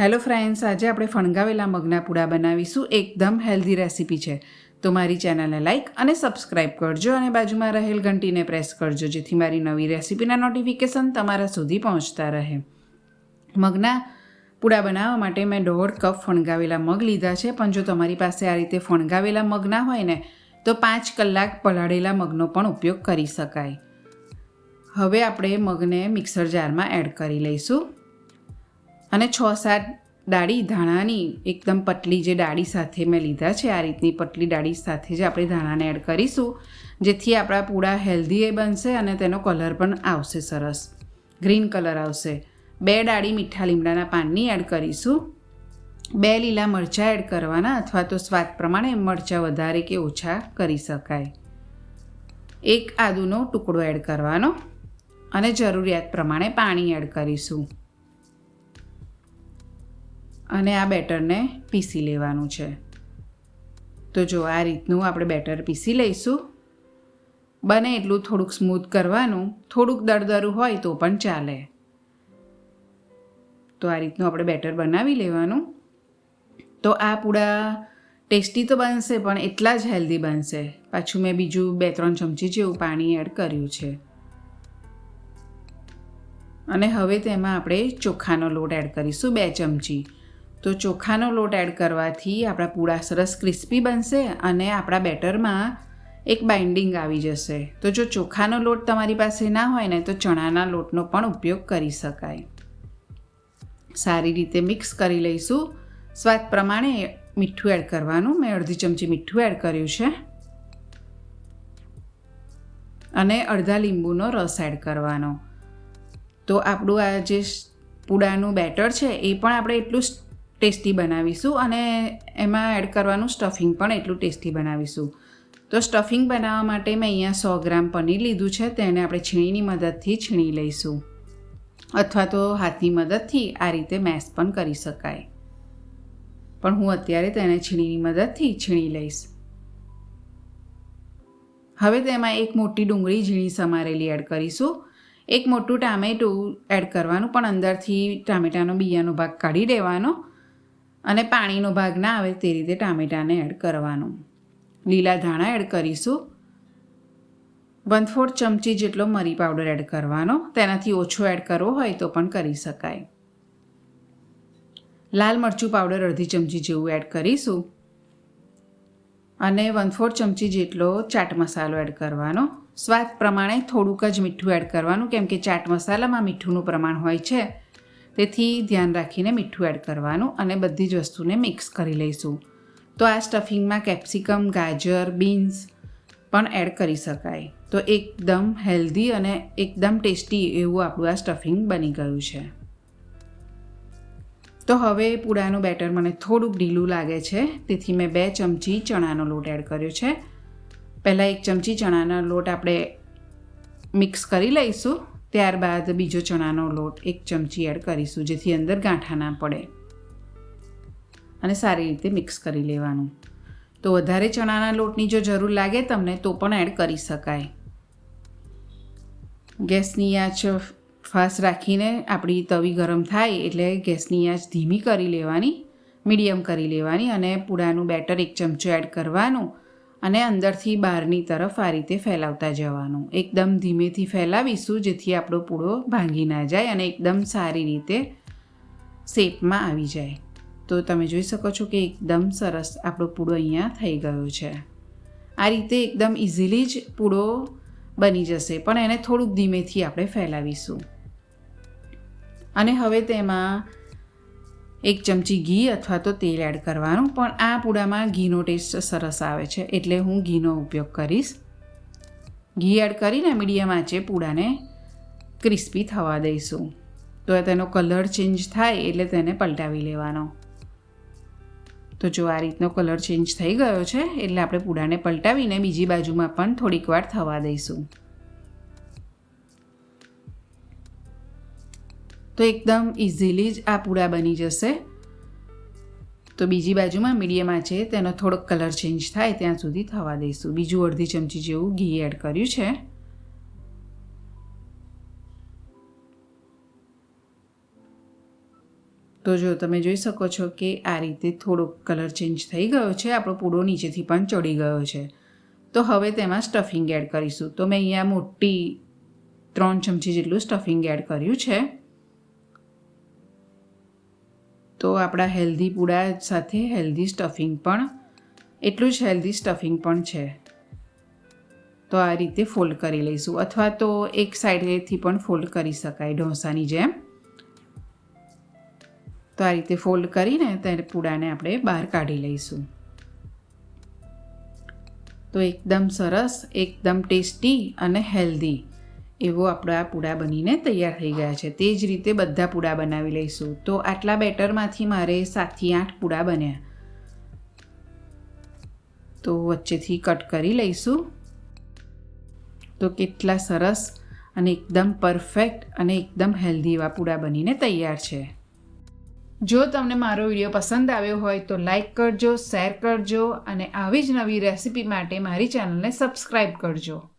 Hello friends, આજે આપણે ફણગાવેલા મગના પૂડા બનાવીશું. એકદમ હેલ્ધી રેસીપી છે. તો મારી ચેનલને લાઇક અને સબસ્ક્રાઇબ કરજો અને બાજુમાં રહેલ ઘંટીને પ્રેસ કરજો, જેથી મારી નવી રેસીપીના નોટિફિકેશન તમારા સુધી પહોંચતા રહે. મગના પૂડા બનાવવા માટે મેં દોઢ કપ ફણગાવેલા મગ લીધા છે. પણ જો તમારી પાસે આ રીતે ફણગાવેલા મગ ના હોય ને, તો પાંચ કલાક પલાળેલા મગનો પણ ઉપયોગ કરી શકાય. હવે આપણે મગને મિક્સર જારમાં એડ કરી લઈશું. અને છ સાત ડાળી ધાણાની એકદમ પતલી જે ડાળી સાથે મેં લીધા છે, આ રીતની પતલી ડાળી સાથે જ આપણે ધાણાને એડ કરીશું, જેથી આપણા પૂડા હેલ્ધી એ બનશે અને તેનો કલર પણ આવશે સરસ. ગ્રીન કલર આવશે. બે ડાળી મીઠા લીમડાના પાનની એડ કરીશું. બે લીલા મરચાં એડ કરવાના અથવા તો સ્વાદ પ્રમાણે મરચાં વધારે કે ઓછા કરી શકાય. એક આદુનો ટુકડો એડ કરવાનો અને જરૂરિયાત પ્રમાણે પાણી એડ કરીશું. અને આ બેટરને પીસી લેવાનું છે. તો જો આ રીતનું આપણે બેટર પીસી લઈશું. બને એટલું થોડુંક સ્મૂથ કરવાનું, થોડુંક દરદરું હોય તો પણ ચાલે. તો આ રીતનું આપણે બેટર બનાવી લેવાનું. તો આ પૂડા ટેસ્ટી તો બનશે, પણ એટલા જ હેલ્ધી બનશે. પાછું મેં બીજું બે ત્રણ ચમચી જેવું પાણી એડ કર્યું છે. અને હવે તેમાં આપણે ચોખાનો લોટ એડ કરીશું, બે ચમચી. તો ચોખાનો લોટ એડ કરવાથી આપણા પૂળા સરસ ક્રિસ્પી બનશે અને આપણા બેટરમાં એક બાઇન્ડિંગ આવી જશે. તો જો ચોખાનો લોટ તમારી પાસે ના હોય ને, તો ચણાના લોટનો પણ ઉપયોગ કરી શકાય. સારી રીતે મિક્સ કરી લઈશું. સ્વાદ પ્રમાણે મીઠું એડ કરવાનું. મેં અડધી ચમચી મીઠું એડ કર્યું છે. અને અડધા લીંબુનો રસ એડ કરવાનો. તો આપણું આ જે પૂડાનું બેટર છે, એ પણ આપણે એટલું ટેસ્ટી બનાવીશું અને એમાં એડ કરવાનું સ્ટફિંગ પણ એટલું ટેસ્ટી બનાવીશું. તો સ્ટફિંગ બનાવવા માટે મેં અહીંયા સો ગ્રામ પનીર લીધું છે, તેને આપણે છીણીની મદદથી છીણી લઈશું. અથવા તો હાથની મદદથી આ રીતે મેશ પણ કરી શકાય. પણ હું અત્યારે તેને છીણીની મદદથી છીણી લઈશ. હવે તેમાં એક મોટી ડુંગળી ઝીણી સમારેલી એડ કરીશું. એક મોટું ટામેટું એડ કરવાનું, પણ અંદરથી ટામેટાનો બિયાનો ભાગ કાઢી દેવાનો. અને પાણીનો ભાગ ના આવે તે રીતે ટામેટાને એડ કરવાનું. લીલા ધાણા એડ કરીશું. વન ફોર્થ ચમચી જેટલો મરી પાવડર એડ કરવાનો. તેનાથી ઓછો એડ કરવો હોય તો પણ કરી શકાય. લાલ મરચું પાવડર અડધી ચમચી જેવું એડ કરીશું. અને વન ફોર્થ ચમચી જેટલો ચાટ મસાલો એડ કરવાનો. સ્વાદ પ્રમાણે થોડુંક જ મીઠું એડ કરવાનું, કેમ કે ચાટ મસાલામાં મીઠુંનું પ્રમાણ હોય છે. તેથી ધ્યાન રાખીને મીઠું એડ કરવાનું અને બધી જ વસ્તુને મિક્સ કરી લઈશું. તો આ સ્ટફિંગમાં કેપ્સિકમ, ગાજર, બીન્સ પણ એડ કરી શકાય. તો એકદમ હેલ્ધી અને એકદમ ટેસ્ટી એવું આપણું આ સ્ટફિંગ બની ગયું છે. તો હવે પૂડાનું બેટર મને થોડુંક ઢીલું લાગે છે, તેથી મેં બે ચમચી ચણાનો લોટ એડ કર્યો છે. પહેલાં એક ચમચી ચણાનો લોટ આપણે મિક્સ કરી લઈશું. ત્યારબાદ બીજો ચણાનો લોટ એક ચમચી એડ કરીશું, જેથી અંદર ગાંઠા ના પડે. અને સારી રીતે મિક્સ કરી લેવાનું. તો વધારે ચણાના લોટની જો જરૂર લાગે તમને, તો પણ એડ કરી શકાય. ગેસની આંચ ફાસ્ટ રાખીને આપણી તવી ગરમ થાય એટલે ગેસની આંચ ધીમી કરી લેવાની, મીડિયમ કરી લેવાની અને પૂડાનું બેટર એક ચમચો એડ કરવાનું. અને અંદરથી બહારની તરફ આ રીતે ફેલાવતા જવાનું. એકદમ ધીમેથી ફેલાવીશું, જેથી આપણો પૂળો ભાંગી ના જાય અને એકદમ સારી રીતે શેપમાં આવી જાય. તો તમે જોઈ શકો છો કે એકદમ સરસ આપણો પૂળો અહીંયા થઈ ગયો છે. આ રીતે એકદમ ઇઝીલી જ પૂળો બની જશે, પણ એને થોડુંક ધીમેથી આપણે ફેલાવીશું. અને હવે તેમાં એક ચમચી ઘી અથવા તો તેલ એડ કરવાનું, પણ આ પૂડામાં ઘીનો ટેસ્ટ સરસ આવે છે, એટલે હું ઘીનો ઉપયોગ કરીશ. ઘી એડ કરીને મીડિયમ આંચે પૂડાને ક્રિસ્પી થવા દઈશું. તો તેનો કલર ચેન્જ થાય એટલે તેને પલટાવી લેવાનો. તો જો આ રીતનો કલર ચેન્જ થઈ ગયો છે, એટલે આપણે પૂડાને પલટાવીને બીજી બાજુમાં પણ થોડીક વાર થવા દઈશું. તો એકદમ ઇઝીલી જ આ પૂડા બની જશે. તો બીજી બાજુમાં મીડિયમ છે, તેનો થોડોક કલર ચેન્જ થાય ત્યાં સુધી થવા દઈશું. બીજું અડધી ચમચી જેવું ઘી એડ કર્યું છે. તો જો તમે જોઈ શકો છો કે આ રીતે થોડોક કલર ચેન્જ થઈ ગયો છે, આપણો પૂડો નીચેથી પણ ચડી ગયો છે. તો હવે તેમાં સ્ટફિંગ એડ કરીશું. તો મેં અહીંયા મોટી ત્રણ ચમચી જેટલું સ્ટફિંગ એડ કર્યું છે. તો આપણા હેલ્ધી પૂડા સાથે હેલ્ધી સ્ટફિંગ પણ, એટલું જ હેલ્ધી સ્ટફિંગ પણ છે. તો આ રીતે ફોલ્ડ કરી લઈશું. અથવા તો એક સાઈડેથી પણ ફોલ્ડ કરી શકાય ઢોસાની જેમ. તો આ રીતે ફોલ્ડ કરીને તેને પૂડાને આપણે બહાર કાઢી લઈશું. તો એકદમ સરસ, એકદમ ટેસ્ટી અને હેલ્ધી. એવો આપણા પૂડા બનીને તૈયાર થઈ ગયા છે. તે જ રીતે બધા પૂડા બનાવી લઈશું. તો આટલા બેટરમાંથી મારે સાતથી આઠ પૂડા બન્યા. તો વચ્ચેથી કટ કરી લઈશું. તો કેટલા સરસ અને એકદમ પરફેક્ટ અને એકદમ હેલ્ધી એવા પૂડા બનીને તૈયાર છે. જો તમને મારો વીડિયો પસંદ આવ્યો હોય તો લાઈક કરજો, શેર કરજો અને આવી જ નવી રેસિપી માટે મારી ચેનલને સબસ્ક્રાઈબ કરજો.